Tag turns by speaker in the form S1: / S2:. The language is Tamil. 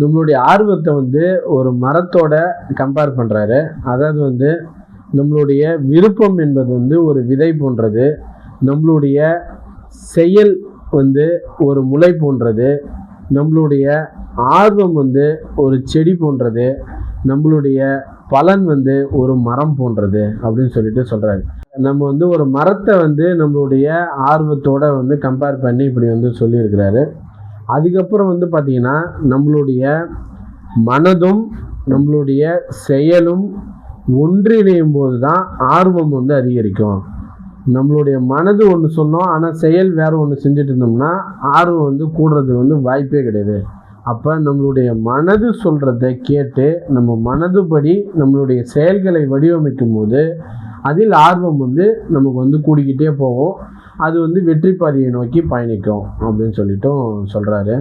S1: நம்மளுடைய ஆர்வத்தை வந்து ஒரு மரத்தோட கம்பேர் பண்ணுறாரு அதாவது வந்து நம்மளுடைய விருப்பம் என்பது வந்து ஒரு விதை போன்றது. நம்மளுடைய செயல் வந்து ஒரு முளை போன்றது. நம்மளுடைய ஆர்வம் வந்து ஒரு செடி போன்றது. நம்மளுடைய பலன் வந்து ஒரு மரம் போன்றது அப்படின்னு சொல்லிட்டு சொல்கிறாரு நம்ம வந்து ஒரு மரத்தை வந்து நம்மளுடைய ஆர்வத்தோட வந்து கம்பேர் பண்ணி இப்படி வந்து சொல்லியிருக்கிறாரு. அதுக்கப்புறம் வந்து பார்த்திங்கன்னா நம்மளுடைய மனதும் நம்மளுடைய செயலும் ஒன்றிணையும் போது தான் ஆர்வம் வந்து அதிகரிக்கும். நம்மளுடைய மனது ஒன்று சொன்னோம் ஆனால் செயல் வேறு ஒன்று செஞ்சுட்டு இருந்தோம்னா ஆர்வம் வந்து கூடுறது வந்து வாய்ப்பே கிடையாது. அப்போ நம்மளுடைய மனது சொல்கிறத கேட்டு நம்ம மனதுபடி நம்மளுடைய செயல்களை வடிவமைக்கும் போது அதில் ஆர்வம் வந்து நமக்கு வந்து கூடிக்கிட்டே போகும். அது வந்து வெற்றி பாதையை நோக்கி பயணிக்கும் அப்படின்னு சொல்லிட்டும் சொல்கிறாரு